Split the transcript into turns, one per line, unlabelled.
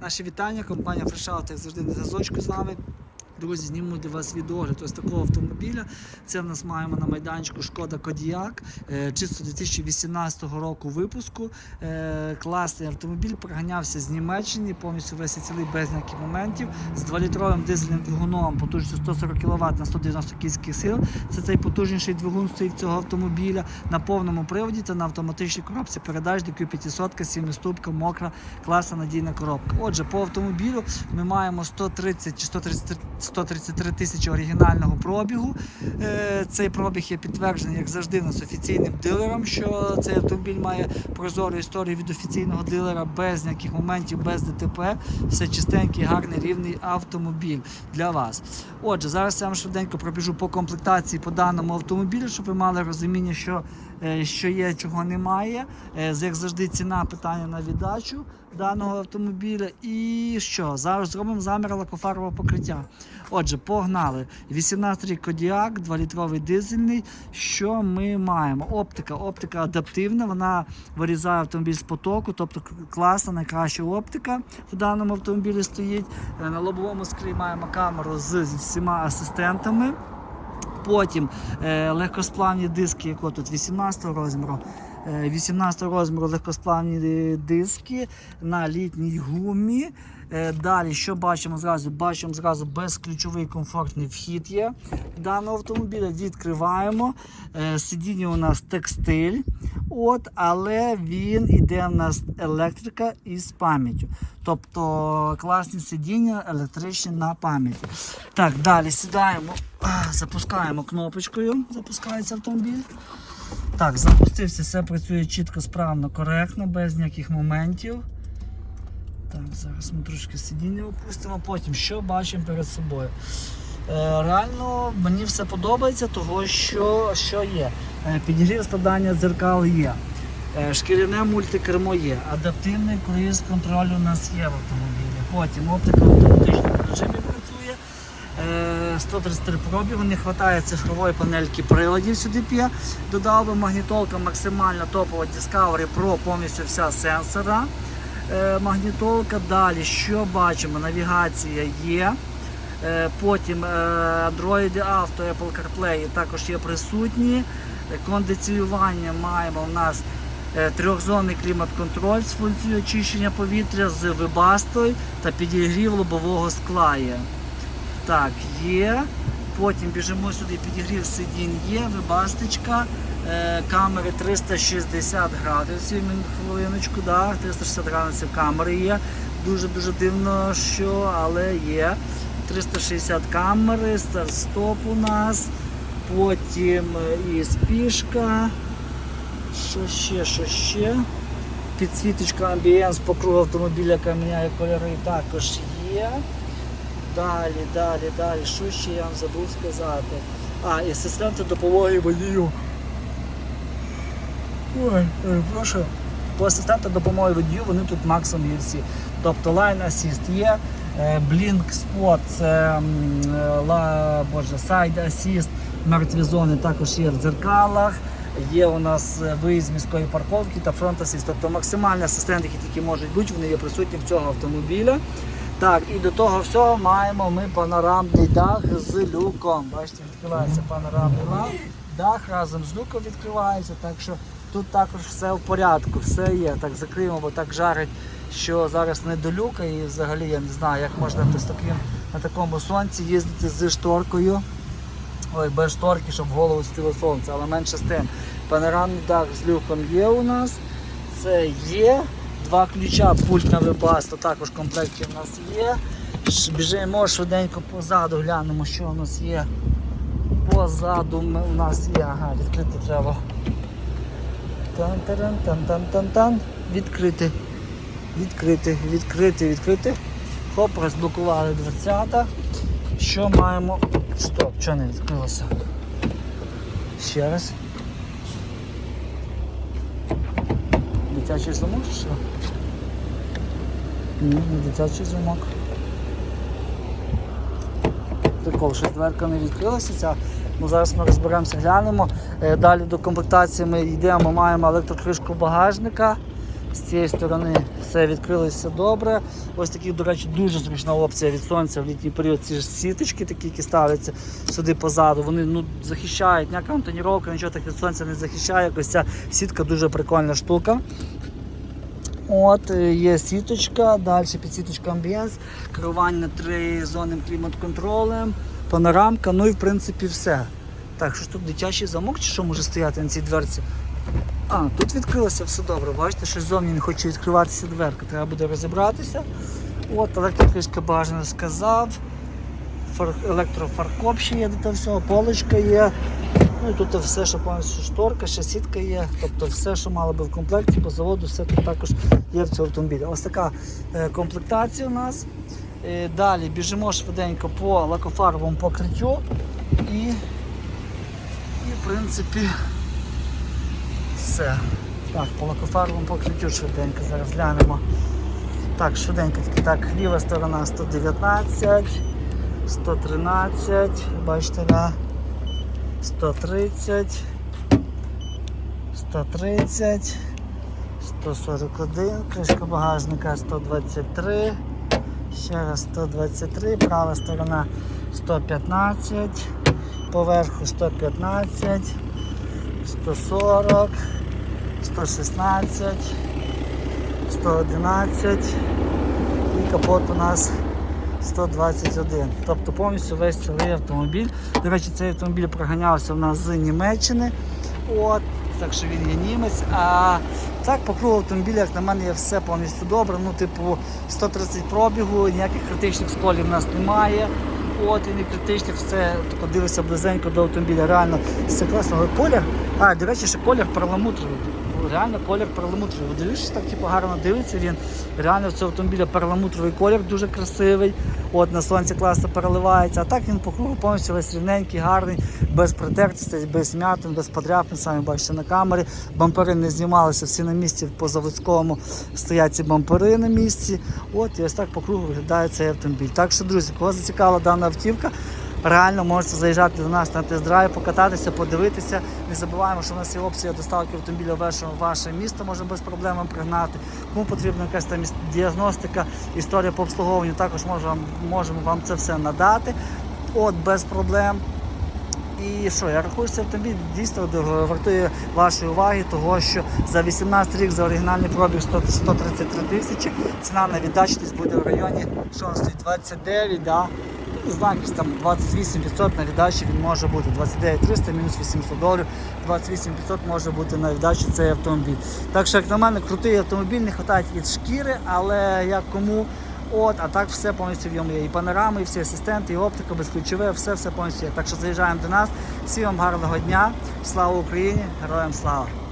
Наші вітання, компанія Фрешаут, як завжди на зв'язочку з вами. Друзі, зніму для вас відеогляд ось такого автомобіля. Це в нас маємо на майданчику Шкода Кодіак, е, чисто 2018 року випуску. Е, Класний автомобіль, проганявся з Німеччини, повністю весь цілий без ніяких моментів. З 2-літровим дизельним двигуном потужністю 140 кВт на 190 кінських сил. Це цей потужніший двигун стоїть цього автомобіля на повному приводі та на автоматичній коробці передач DQ500, 7-ступка, мокра, класна надійна коробка. Отже, по автомобілю ми маємо 130 чи 133 133 тисячі оригінального пробігу. Е, Цей пробіг є підтверджений, як завжди, нас офіційним дилером, що цей автомобіль має прозору історію від офіційного дилера, без ніяких моментів, без ДТП. Все чистенький, гарний, рівний автомобіль для вас. Отже, зараз я вам швиденько пробіжу по комплектації по даному автомобілю, щоб ви мали розуміння, що, що є, чого немає. Е, Як завжди, ціна питання на віддачу даного автомобіля. І що? Зараз зробимо замір лакофарового покриття. Отже, погнали. 18 рік Кодіак, 2-літровий дизельний. Що ми маємо? Оптика. Оптика адаптивна, вона вирізає автомобіль з потоку, тобто класна, найкраща оптика в даному автомобілі стоїть. Е, На лобовому склі маємо камеру з всіма асистентами. Потім е, легкосплавні диски, якого тут 18 розміру. Е, 18 розміру легкосплавні диски на літній гумі. Е, далі, що бачимо зразу? Бачимо зразу безключовий комфортний вхід є даного автомобіля. Відкриваємо. Е, сидіння у нас текстиль, от, але він іде в нас електрика із пам'яттю. Тобто класні сидіння електричні на пам'яті. Так, далі сідаємо, запускаємо кнопочкою. Запускається автомобіль. Так, запустився, все працює чітко, справно, коректно, без ніяких моментів. Так, зараз ми трошки сидіння опустимо. Потім що бачимо перед собою. Е, реально мені все подобається, того що, що є. Е, підігрів складання дзеркал є. Е, шкіряне мультикермо є. Адаптивний круїз контроль у нас є в автомобілі. Потім оптика в режимі 133 пробігу, не вистачає цифрової панельки приладів сюди п'є. Додав би магнітолка максимально топова Discovery Pro, повністю вся сенсора. Е, магнітолка. Далі, що бачимо? Навігація є. Е, Потім е, Android Auto, Apple CarPlay також є присутні. Кондиціювання маємо у нас е, трьохзонний клімат-контроль з функцією очищення повітря з вибастою та підігрів лобового скла є. Так, є. Потім біжимо сюди, підігрів сидінь є, вибасточка, е, камери 360 градусів, хвилиночку, да, 360 градусів камери є. Дуже-дуже дивно, що, але є. 360 камери, старт-стоп у нас, потім е, і спішка. Що ще, що ще? Підсвіточка амбієнс по кругу автомобіля, яка міняє кольори, також є. Далі, далі, далі. Що ще я вам забув сказати? А, і асистенти допомоги водію. Ой, ой, прошу. По асистенту допомоги водію вони тут максимум є всі. Тобто Line Assist є, е, Blink Spot, це е, ла, боже, Side Assist, мертві зони також є в дзеркалах. Є у нас е, виїзд міської парковки та фронт асист. Тобто максимальні асистенти, які тільки можуть бути, вони є присутні в цього автомобіля. Так, і до того всього маємо ми панорамний дах з люком. Бачите, відкривається панорамний дах. Дах разом з люком відкривається, так що тут також все в порядку, все є. Так закриємо, бо так жарить, що зараз не до люка і взагалі я не знаю, як можна таким, на такому сонці їздити з шторкою. Ой, без шторки, щоб в голову світило сонце, але менше з тим. Панорамний дах з люком є у нас. Це є. Два ключа, пульт на вибасту також в комплекті у нас є. Біжимо швиденько позаду, глянемо, що у нас є. Позаду у нас є. Ага, відкрити треба. Тан-таран, тан-тан-тан-тан. Відкрити. Відкрити, відкрити, відкрити. Хоп, розблокували дверцята. Що маємо? Стоп, що не відкрилося? Ще раз. Дитячий замок чи що? Ні, не дитячий замок. Прикол, що дверка не відкрилася ця. Ну, зараз ми розберемося, глянемо. Е, Далі до комплектації ми йдемо, маємо електрокришку багажника. З цієї сторони все відкрилося добре. Ось такі, до речі, дуже зручна опція від сонця в літній період. Ці ж сіточки, такі, які ставляться сюди позаду. Вони ну, захищають, ніяка антоніровка, нічого так від сонця не захищає. Ось ця сітка дуже прикольна штука. От, е, є сіточка, далі підсіточка амбієнс, керування тризонним клімат-контролем, панорамка, ну і в принципі все. Так, що ж тут дитячий замок чи що може стояти на цій дверці? А, тут відкрилося все добре. Бачите, що ззовні не хоче відкриватися дверка. Треба буде розібратися. От, електрокришка бажано сказав. Фар... Електрофаркоп ще є до того всього, полочка є. Ну і тут все, що повністю шторка, ще сітка є. Тобто все, що мало би в комплекті по заводу, все тут також є в цьому автомобілі. Ось така е, комплектація у нас. Е, далі біжимо швиденько по лакофарбовому покриттю і, і в принципі все. Так, по лакофарбовому покриттю швиденько зараз глянемо. Так, швиденько тільки так, ліва сторона 119, 113, бачите, да? 130, 130, 141, кришка багажника 123, ще раз 123, права сторона 115, поверху 115, 140, 116, 111 і капот у нас 121. Тобто повністю весь цілий автомобіль. До речі, цей автомобіль проганявся в нас з Німеччини. От, так що він є німець. А так, по кругу автомобіля, як на мене, є все повністю добре. Ну, типу, 130 пробігу, ніяких критичних сколів в нас немає. От і не критичних, все подивився близенько до автомобіля. Реально все класно. Колір. А, до речі, ще колір перламутровий. Реально колір перламутровий. Ви Дивишся, так типу, гарно дивиться він. Реально в цього автомобіля перламутровий колір дуже красивий. От на сонці класно переливається. А так він по кругу повністю весь рівненький, гарний, без притертостей, без м'ятин, без подряпин. Самі бачите на камері. Бампери не знімалися, всі на місці по заводському стоять ці бампери на місці. От і ось так по кругу виглядає цей автомобіль. Так що, друзі, кого зацікавила дана автівка, реально можете заїжджати до нас на тест-драйв, покататися, подивитися. Не забуваємо, що у нас є опція доставки автомобіля в ваше, місто, можна без проблем пригнати. Кому потрібна якась там діагностика, історія по обслуговуванню, також можемо, можемо вам це все надати. От без проблем. І що, я рахую, що автомобіль дійсно вартує вашої уваги, того що за 18 рік за оригінальний пробіг 100 133 тисячі, ціна на віддачі десь буде в районі, що у нас стоїть 29, да? Якось там 28 500 на віддачі він може бути. 29 300 мінус 800 доларів, 28 500 може бути на віддачі цей автомобіль. Так що, як на мене, крутий автомобіль, не вистачає від шкіри, але як кому. От, а так все повністю в ньому є. І панорами, і всі асистенти, і оптика, безключове, все все повністю є. Так що заїжджаємо до нас. Всім вам гарного дня. Слава Україні! Героям слава!